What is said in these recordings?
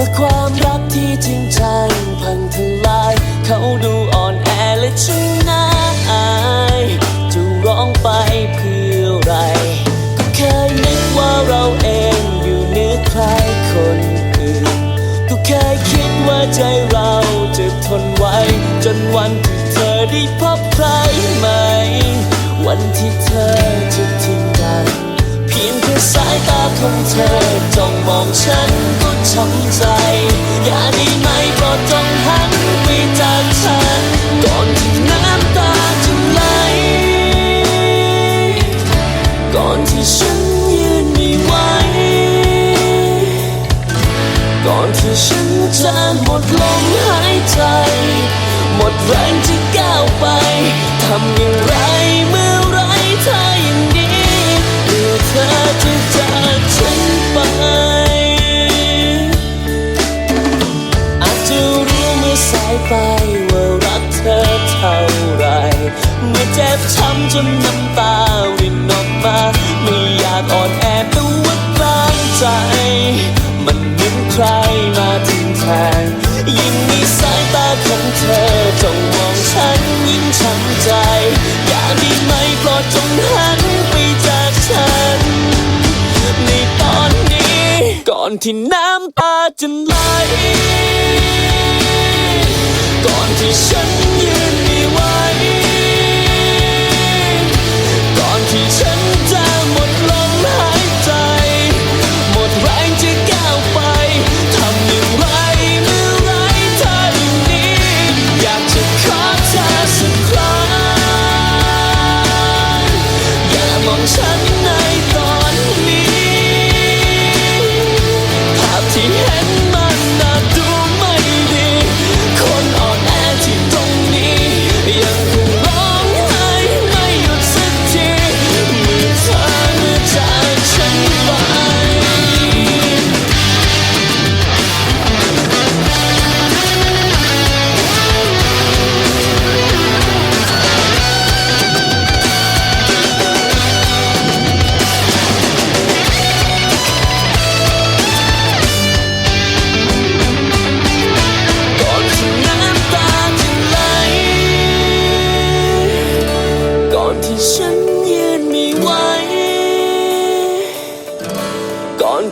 ื่อความรักที่จริงจังพังทลาย เขาดูอ่อนแอและช่างน่าอายจะร้องไปเพื่ออะไร ก็เคยนึกว่าเราเองอยู่เหนือใครคนอื่น ก็เคยคิดว่าใจเราจะทนไหวจนวันที่เธอได้พบใครใหม่วันที่เธอจะทิ้งกัน เพียงแค่สายตาของเธอจ้องมองฉัน ก็ช้ำใจ อย่าได้ไหมโปรดจงหันไปจากฉันก่อนที่น้ำตาจะไหล ก่อนที่ฉันยืนไม่ไหว ก่อนที่ฉันจะหมดลมหายใจ หมดแรงจะก้าวไป ทำอย่างไรเมื่อ ไปว่ารักเธอเท่าไร เมื่อเจ็บช้ำจนน้ำตารินออกมา ไม่อยากอ่อนแอแต่ว่ากลางใจ มันเหมือนใครมาทิ้งแทนยิ่งมีสายตาของเธอจ้องมองฉันยิ่งช้ำใจ อยากได้ไหมโปรดจงหันไปจากฉัน ในตอนนี้ก่อนที่น้ำตาจะไหล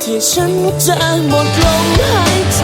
ที่ฉันจะหมดลมหายใจ